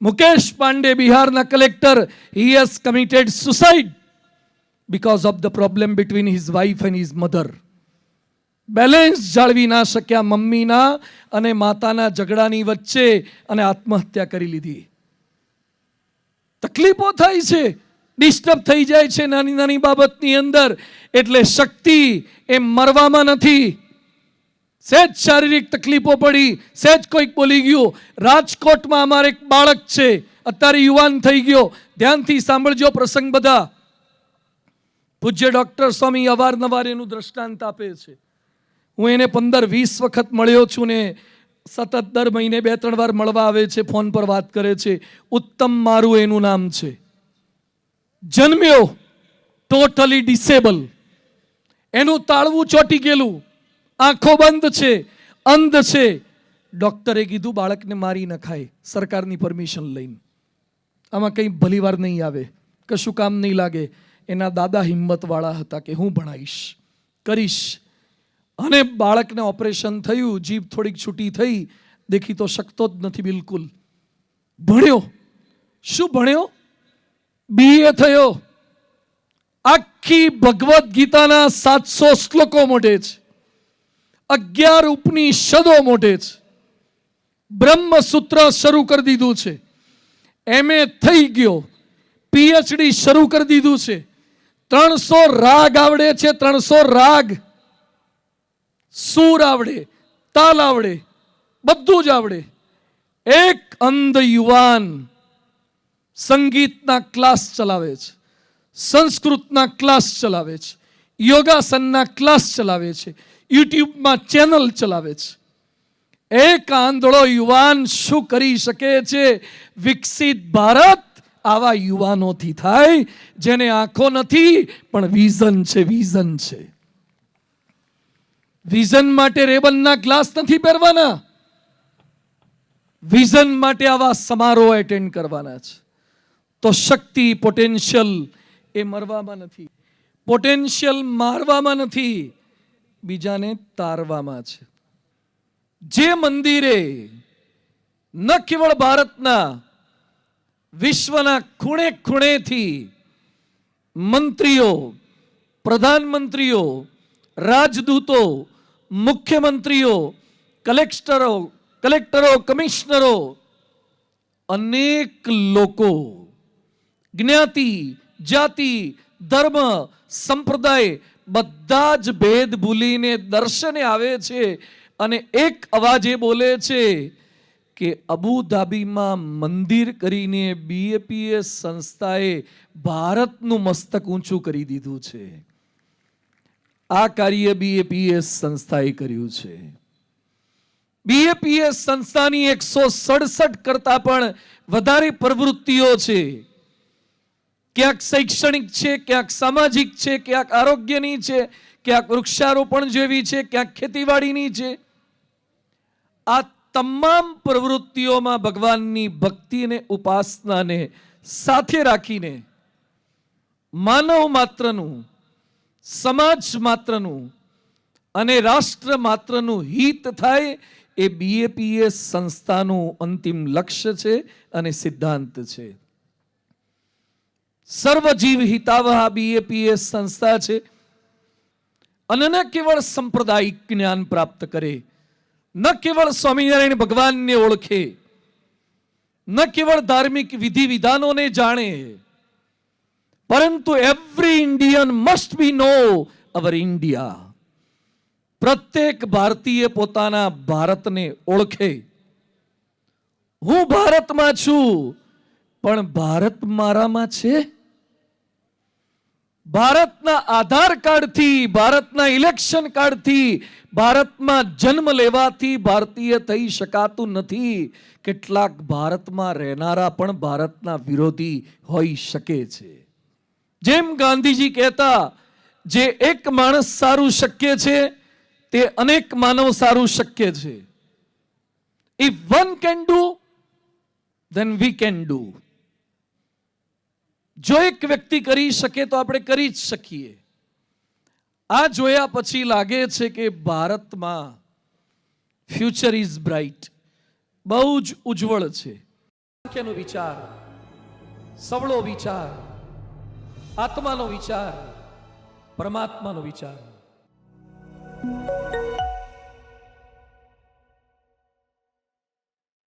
મુકેશ પાંડે બિહારના collector he has committed suicide because of the problem between his wife and his mother balance જાળવી ના શક્યા મમ્મીના અને માતાના ઝઘડાની વચ્ચે અને આત્મહત્યા કરી લીધી. તકલીફો થાય છે ડિસ્ટર્બ થઈ જાય છે નાની નાની બાબતની અંદર, એટલે શક્તિ એ મરવામાં નથી. સહેજ શારીરિક તકલીફો પડી સહેજ કોઈક બોલી ગયું. રાજકોટમાં અમારે એક બાળક છે, અત્યારે યુવાન થઈ ગયો. ધ્યાનથી સાંભળજો પ્રસંગ બધા. પૂજ્ય ડૉક્ટર સ્વામી અવારનવાર એનું દ્રષ્ટાંત આપે છે. હું એને પંદર વીસ વખત મળ્યો છું ને સતત દર મહિને બે ત્રણ વાર મળવા આવે છે, ફોન પર વાત કરે છે. ઉત્તમ મારું એનું નામ છે. જન્મ્યો. ટોટલી ડિસેબલ એનું તાળવું ચોટી ગયેલું. આંખો બંધ છે, અંધ છે. ડોક્ટરે કીધું, બાળકને મારી નખાય સરકારની પરમિશન લઈને. આમાં કંઈ ભલીવાર નહીં આવે, કશું કામ નહીં લાગે. એના દાદા હિંમતવાળા હતા કે હું ભણાવીશ કરીશ. અને બાળકને ઓપરેશન થયું, જીભ થોડીક છૂટી થઈ, દેખી તો શકતો જ નથી બિલકુલ. ભણ્યો. શું ભણ્યો? બીએ થયો. આખી ભગવદ્ ગીતાના સાતસો શ્લોકો મોઢે છે. અગિયાર ઉપનિષદો મોઢે છે. બ્રહ્મસૂત્ર શરૂ કરી દીધું છે. એમએ થઈ ગયો. પીએચડી શરૂ કરી દીધું છે. ત્રણસો રાગ આવડે છે, ત્રણસો રાગ. સૂર આવડે, તાલ આવડે, બધું જ આવડે. એક અંધ યુવાન સંગીતના ક્લાસ ચલાવે છે, સંસ્કૃતના ક્લાસ ચલાવે છે, યોગાસનના ક્લાસ ચલાવે છે યુટ્યુબમાં ચેનલ ચલાવે છે. એક આંધળો યુવાન શું કરી શકે છે? વિકસિત ભારત આવા યુવાનોથી થાય, જેને આંખો નથી, પણ વિઝન છે વિઝન છે. વિઝન માટે રેબનના ગ્લાસ નથી પહેરવાના. વિઝન માટે આવા સમારોહ એટેન્ડ કરવાના છે. તો શક્તિ પોટેન્શિયલ એ મરવામાં નથી. પોટેન્શિયલ મારવામાં નથી. બીજાને તારવામાં છે. જે મંદિરે ન કેવળ ભારતના, વિશ્વના ખૂણે ખૂણેથી મંત્રીઓ, પ્રધાનમંત્રીઓ, રાજદૂતો, મુખ્યમંત્રીઓ, કલેક્ટરો કલેક્ટરો, કમિશનરો, અનેક લોકો, જ્ઞાતિ, જાતિ, ધર્મ, સંપ્રદાય બધા જ ભેદ ભૂલીને દર્શને આવે છે અને એક અવાજે બોલે છે કે અબુધાબીમાં મંદિર કરીને બીએપીએસ સંસ્થાએ ભારતનું મસ્તક ઊંચું કરી દીધું છે. આ કાર્ય બીએપીએસ સંસ્થાએ કર્યું છે. બીએપીએસ સંસ્થાની એકસો સડસઠ કરતા પણ વધારે પ્રવૃત્તિઓ છે. ક્યાંક શૈક્ષણિક છે, ક્યાંક સામાજિક છે, ક્યાંક આરોગ્યની છે, ક્યાંક વૃક્ષારોપણ જેવી છે, ક્યાંક ખેતીવાડીની છે. આ તમામ પ્રવૃત્તિઓમાં ભગવાનની ભક્તિ અને ઉપાસનાને સાથે રાખીને માનવ માત્રનું, સમાજ માત્રનું અને રાષ્ટ્ર માત્રનું હિત થાય એ બીએપીએસ સંસ્થાનું અંતિમ લક્ષ્ય છે અને સિદ્ધાંત છે. સર્વજીવ હિતાવહ બીએપીએસ સંસ્થા છે. અને ન કેવળ સંપ્રદાયિક જ્ઞાન પ્રાપ્ત કરે, ન કેવળ સ્વામિનારાયણ ભગવાનને ઓળખે, ન કેવળ ધાર્મિક વિધિ વિધાનોને જાણે, પરંતુ every Indian must be know our India પ્રત્યેક ભારતીય પોતાના ભારતને ઓળખે. હું ભારતમાં છું, પણ ભારત મારામાં છે? ભારતના આધાર કાર્ડથી, ભારતના ઇલેક્શન કાર્ડથી, ભારતમાં જન્મ લેવાથી ભારતીય થઈ શકાતું નથી. કેટલાક ભારતમાં રહેનારા પણ ભારતના વિરોધી હોઈ શકે છે. જેમ ગાંધીજી કહેતા, જે એક માણસ સારું શક્ય છે, તે અનેક માનવ સારું શક્ય છે. If one can do then we can do જો એક વ્યક્તિ કરી શકે તો આપણે કરી જ શકીએ. આ જોયા પછી લાગે છે કે ભારતમાં ફ્યુચર ઇઝ બ્રાઇટ બહુ જ ઉજ્જવળ છે. વાક્યનો વિચાર, સવળો વિચાર, આત્માનો વિચાર, પરમાત્માનો વિચાર.